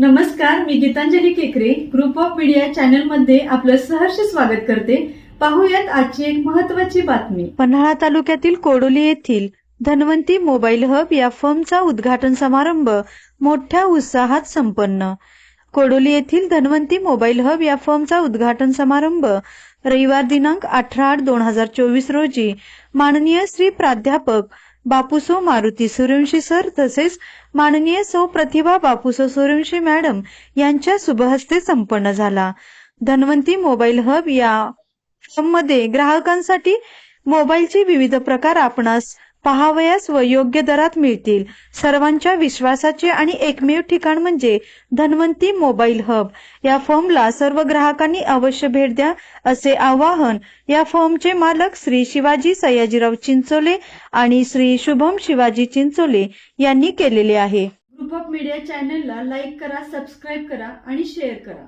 नमस्कार मी गीतांजली केकरे. Group of media चॅनलमध्ये आपलं सहर्ष स्वागत करते. पाहूयात आजची एक महत्वाची बातमी. पन्हाळा तालुक्यातील कोडोली येथील धन्वंती मोबाईल हब या फर्मचा उद्घाटन समारंभ मोठ्या उत्साहात संपन्न. कोडोली येथील धन्वंती मोबाईल हब या फर्मचा उद्घाटन समारंभ रविवार दिनांक अठरा आठ दोन हजार चोवीस रोजी माननीय श्री प्राध्यापक बापूसो मारुती सूर्यवंशी सर तसेच माननीय सौ प्रतिभा बापूसो सूर्यवंशी मॅडम यांच्या शुभहस्ते संपन्न झाला. धन्वंती मोबाईल हब या मध्ये ग्राहकांसाठी मोबाईलचे विविध प्रकार आपणास पहावयास व योग्य दरात मिळतील. सर्वांच्या विश्वासाचे आणि एकमेव ठिकाण म्हणजे धन्वंती मोबाईल हब. या फर्मला सर्व ग्राहकांनी अवश्य भेट द्या असे आवाहन या फर्मचे मालक श्री शिवाजी सयाजीराव चिंचोले आणि श्री शुभम शिवाजी चिंचोले यांनी केलेले आहे. ग्रुप ऑफ मीडिया चॅनलला लाईक करा सबस्क्राईब करा आणि शेअर करा.